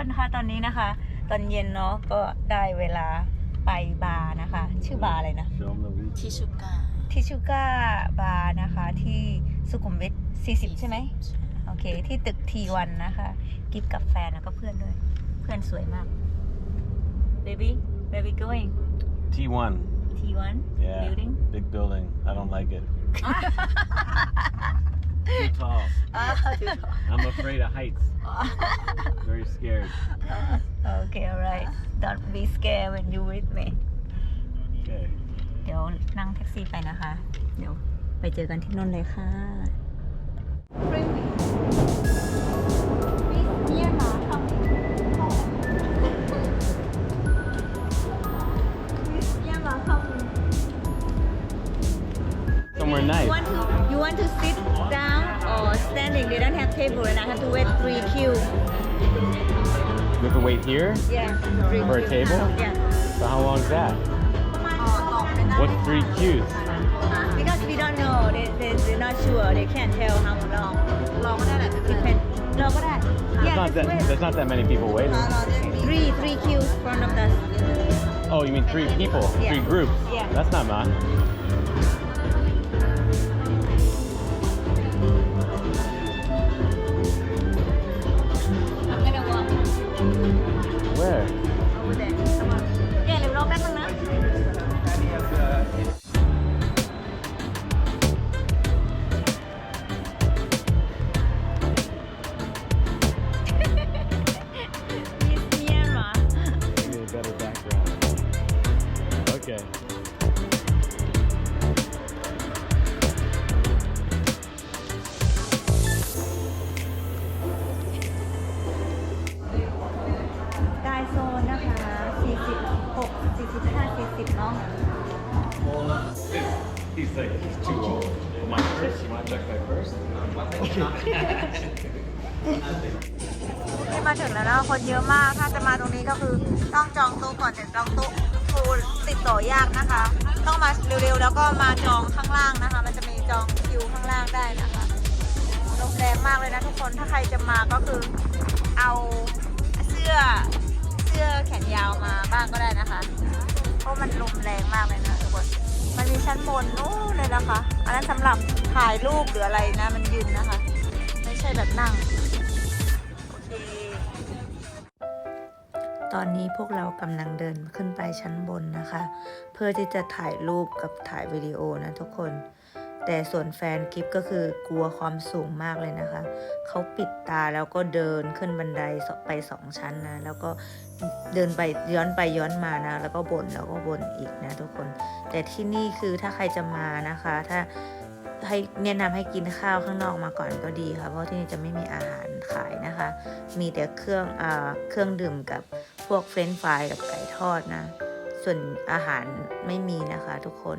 คนคะตอนนี้นะคะ ตอนเย็นเนาะก็ได้เวลาไปบาร์นะคะ ชื่อบาร์อะไรนะ Show 'em the week. ที่ชูกาทิชูก้าบาร์นะคะ ที่สุขุมวิท40 ใช่ไหมโอเค ที่ตึกทีวันนะคะ กิฟกับแฟนแล้วก็เพื่อนด้วย เพื่อนสวยมาก baby where we going T1. T1 Yeah. building Big building. I don't like it. Too tall. I'm afraid of heights. Very scared. okay alright don't be scared when you with me Okay. เดี๋ยวนั่งแท็กซี่ไปนะคะ เดี๋ยวไปเจอกันที่นู่นเลยค่ะ Somewhere You nice. want to you want to sit down or standing, they don't have table and I have to wait three queue. You have to wait here? Yeah. Three For a table? Yeah. So how long is that? What's three queues? Because we don't know, they, they, they're not sure, they can't tell how long. Long Depend. No, but that? yeah, It's not that, there's not that many people waiting. Three, three queues in front of us. Oh, you mean three people, Yeah. three groups? Yeah. That's not mine. 46 45 40เนาะ He's like he's too old. My purse. You want to check my purse? นี่มาถึงแล้วนะคนเยอะมาก ถ้าจะมาตรงนี้ก็คือต้องจองโต๊ะก่อนแต่จองโต๊ะฟูลติดต่อยากนะคะ ต้องมาเร็วๆแล้วก็มาจองข้างล่างนะคะ มันจะมีจองคิวข้างล่างได้นะคะลมแรงมากเลยนะทุกคนถ้าใครจะมาก็คือเอาเสื้อเสื้อแขนยาวมาบ้างก็ได้นะคะ เพราะมันลมแรงมากเลยนะทุกคน มันมีชั้นบนนู้นเลยนะคะ อันนั้นสำหรับถ่ายรูปหรืออะไรนะ มันยืนนะคะ ไม่ใช่แบบนั่งตอนนี้พวกเรากำลังเดินขึ้นไปชั้นบนนะคะ เพื่อที่จะถ่ายรูปกับถ่ายวิดีโอนะทุกคน แต่ส่วนแฟนกิฟก็คือกลัวความสูงมากเลยนะคะ เขาปิดตาแล้วก็เดินขึ้นบันไดไปสองชั้นนะ แล้วก็เดินไปย้อนไปย้อนมานะ แล้วก็บ่นแล้วก็บ่นอีกนะทุกคน แต่ที่นี่คือถ้าใครจะมานะคะ ถ้าให้แนะนำให้กินข้าวข้างนอกมาก่อนก็ดีค่ะ เพราะที่นี่จะไม่มีอาหารขายนะคะ มีแต่เครื่องอเครื่องดื่มกับพวกเฟรนช์ฟรายกับไก่ทอดนะ ส่วนอาหารไม่มีนะคะทุกคน